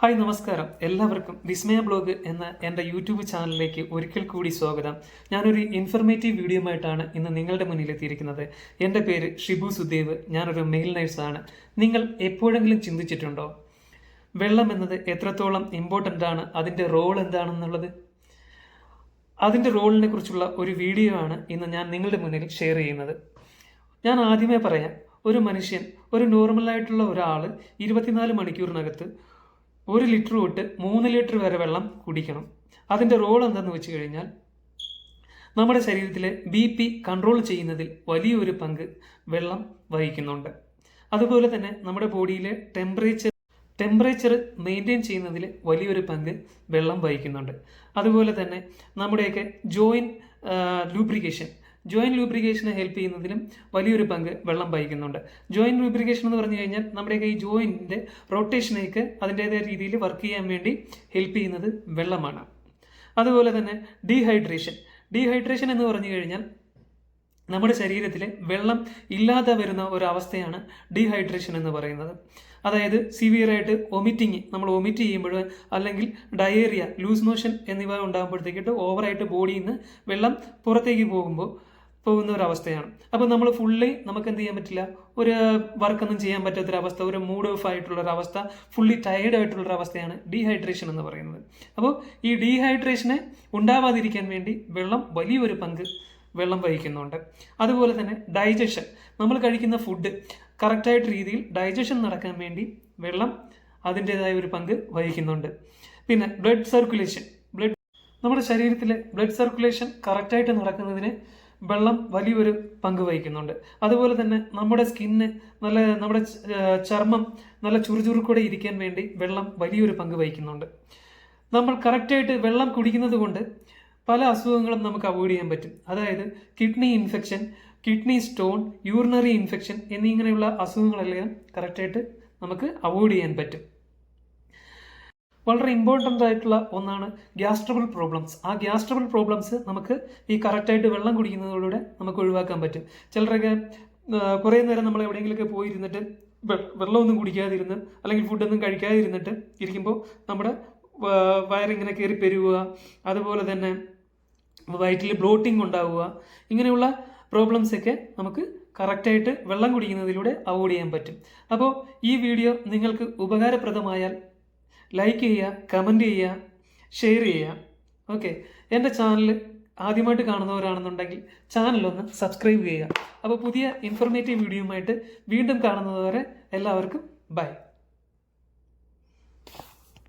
Hi നമസ്കാരം. എല്ലാവർക്കും വിസ്മയ blog എന്ന എന്റെ യൂട്യൂബ് ചാനലിലേക്ക് ഒരിക്കൽ കൂടി സ്വാഗതം. ഞാനൊരു ഇൻഫർമേറ്റീവ് വീഡിയോയുമായിട്ടാണ് ഇന്ന് നിങ്ങളുടെ മുന്നിൽ എത്തിയിരിക്കുന്നത്. എന്റെ പേര് ഷിബു സുദേവ്. ഞാനൊരു മെയിൽ നഴ്സാണ് നിങ്ങൾ എപ്പോഴെങ്കിലും ചിന്തിച്ചിട്ടുണ്ടോ? വെള്ളം എന്നത് എത്രത്തോളം ഇമ്പോർട്ടന്റ് ആണ്? അതിന്റെ റോൾ എന്താണെന്നുള്ളത്? അതിന്റെ റോളിനെ കുറിച്ചുള്ള ഒരു വീഡിയോ ആണ് ഇന്ന് ഞാൻ നിങ്ങളുടെ മുന്നിൽ ഷെയർ ചെയ്യുന്നത്. ഞാൻ ആദ്യമേ പറയാം ഒരു മനുഷ്യൻ ഒരു നോർമലായിട്ടുള്ള ഒരാൾ ഇരുപത്തിനാല് മണിക്കൂറിനകത്ത് ഒരു ലിറ്റർ തൊട്ട് മൂന്ന് ലിറ്റർ വരെ വെള്ളം കുടിക്കണം. അതിന്റെ റോൾ എന്താണെന്ന് വെച്ച് കഴിഞ്ഞാൽ നമ്മുടെ ശരീരത്തിലെ ബി പി കൺട്രോൾ ചെയ്യുന്നതിൽ വലിയൊരു പങ്ക് വെള്ളം വഹിക്കുന്നുണ്ട്. അതുപോലെ തന്നെ നമ്മുടെ ബോഡിയിലെ ടെമ്പറേച്ചർ ടെമ്പറേച്ചർ മെയിന്റെയിൻ ചെയ്യുന്നതിൽ വലിയൊരു പങ്ക് വെള്ളം വഹിക്കുന്നുണ്ട്. അതുപോലെ തന്നെ നമ്മുടെയൊക്കെ ജോയിൻ ലൂബ്രിക്കേഷൻ ജോയിൻ ലൂബ്രിക്കേഷനെ ഹെൽപ്പ് ചെയ്യുന്നതിലും വലിയൊരു പങ്ക് വെള്ളം വഹിക്കുന്നുണ്ട് ജോയിൻ ലൂബ്രിക്കേഷൻ എന്ന് പറഞ്ഞു കഴിഞ്ഞാൽ നമ്മുടെ ഈ ജോയിന്റെ റൊട്ടേഷനേക്ക് അതിന്റേതായ രീതിയിൽ വർക്ക് ചെയ്യാൻ വേണ്ടി ഹെൽപ്പ് ചെയ്യുന്നത് വെള്ളമാണ്. അതുപോലെ തന്നെ ഡീഹൈഡ്രേഷൻ ഡീഹൈഡ്രേഷൻ എന്ന് പറഞ്ഞു കഴിഞ്ഞാൽ നമ്മുടെ ശരീരത്തിൽ വെള്ളം ഇല്ലാതെ വരുന്ന ഒരവസ്ഥയാണ് ഡീഹൈഡ്രേഷൻ എന്ന് പറയുന്നത്. അതായത് സിവിയറായിട്ട് ഒമിറ്റിങ് നമ്മൾ ഒമിറ്റ് ചെയ്യുമ്പോൾ അല്ലെങ്കിൽ ഡയേറിയ ലൂസ് മോഷൻ എന്നിവ ഉണ്ടാകുമ്പോഴത്തേക്കിട്ട് ഓവറായിട്ട് ബോഡിയിൽ നിന്ന് വെള്ളം പുറത്തേക്ക് പോകുമ്പോൾ പോകുന്ന ഒരു അവസ്ഥയാണ് അപ്പോൾ നമ്മൾ ഫുള്ളി നമുക്ക് എന്ത് ചെയ്യാൻ പറ്റില്ല? ഒരു വർക്കൊന്നും ചെയ്യാൻ പറ്റാത്തൊരവസ്ഥ ഒരു മൂഡ് ഓഫ് ആയിട്ടുള്ള ഒരു അവസ്ഥ ഫുള്ളി ടയേർഡ് ആയിട്ടുള്ള ഒരു അവസ്ഥയാണ് ഡീഹൈഡ്രേഷൻ എന്ന് പറയുന്നത്. അപ്പോൾ ഈ ഡീഹൈഡ്രേഷനെ ഉണ്ടാവാതിരിക്കാൻ വേണ്ടി വെള്ളം വലിയൊരു പങ്ക് വെള്ളം വഹിക്കുന്നുണ്ട്. അതുപോലെ തന്നെ ഡൈജഷൻ നമ്മൾ കഴിക്കുന്ന ഫുഡ് കറക്റ്റായിട്ട് രീതിയിൽ ഡൈജഷൻ നടക്കാൻ വേണ്ടി വെള്ളം അതിന്റെതായ ഒരു പങ്ക് വഹിക്കുന്നുണ്ട്. പിന്നെ ബ്ലഡ് സർക്കുലേഷൻ ബ്ലഡ് നമ്മുടെ ശരീരത്തിലെ ബ്ലഡ് സർക്കുലേഷൻ കറക്റ്റായിട്ട് നടക്കുന്നതിന് വെള്ളം വലിയൊരു പങ്ക് വഹിക്കുന്നുണ്ട്. അതുപോലെ തന്നെ നമ്മുടെ സ്കിന്ന് നല്ല നമ്മുടെ ചർമ്മം നല്ല ചുറുചുറുക്കൂടെ ഇരിക്കാൻ വേണ്ടി വെള്ളം വലിയൊരു പങ്ക് വഹിക്കുന്നുണ്ട്. നമ്മൾ കറക്റ്റായിട്ട് വെള്ളം കുടിക്കുന്നത് കൊണ്ട് പല അസുഖങ്ങളും നമുക്ക് അവോയ്ഡ് ചെയ്യാൻ പറ്റും. അതായത് kidney infection kidney stone urinary infection എന്നിങ്ങനെയുള്ള അസുഖങ്ങളെല്ലാം കറക്റ്റായിട്ട് നമുക്ക് അവോയ്ഡ് ചെയ്യാൻ പറ്റും. വളരെ ഇമ്പോർട്ടന്റ് ആയിട്ടുള്ള ഒന്നാണ് ഗ്യാസ് ട്രബിൾ പ്രോബ്ലംസ് ആ ഗ്യാസ് ട്രബിൾ പ്രോബ്ലംസ് നമുക്ക് ഈ കറക്റ്റായിട്ട് വെള്ളം കുടിക്കുന്നതിലൂടെ നമുക്ക് ഒഴിവാക്കാൻ പറ്റും. ചിലരൊക്കെ കുറേ നേരം നമ്മൾ എവിടെയെങ്കിലുമൊക്കെ പോയിരുന്നിട്ട് വെള്ളമൊന്നും കുടിക്കാതിരുന്ന് അല്ലെങ്കിൽ ഫുഡൊന്നും കഴിക്കാതിരുന്നിട്ട് ഇരിക്കുമ്പോൾ നമ്മുടെ വയറിങ്ങനെ കയറി പെരുവുക അതുപോലെ തന്നെ വയറ്റിൽ ബ്ലോട്ടിംഗ് ഉണ്ടാവുക ഇങ്ങനെയുള്ള പ്രോബ്ലംസൊക്കെ നമുക്ക് കറക്റ്റായിട്ട് വെള്ളം കുടിക്കുന്നതിലൂടെ അവോയ്ഡ് ചെയ്യാൻ പറ്റും. അപ്പോൾ ഈ വീഡിയോ നിങ്ങൾക്ക് ഉപകാരപ്രദമായാൽ ലൈക്ക് ചെയ്യുക കമന്റ് ചെയ്യുക ഷെയർ ചെയ്യുക. ഓക്കെ എന്റെ ചാനൽ ആദ്യമായിട്ട് കാണുന്നവരാണെന്നുണ്ടെങ്കിൽ ചാനലൊന്ന് സബ്സ്ക്രൈബ് ചെയ്യുക. അപ്പോൾ പുതിയ ഇൻഫർമേറ്റീവ് വീഡിയോയുമായിട്ട് വീണ്ടും കാണുന്നതുവരെ എല്ലാവർക്കും ബൈ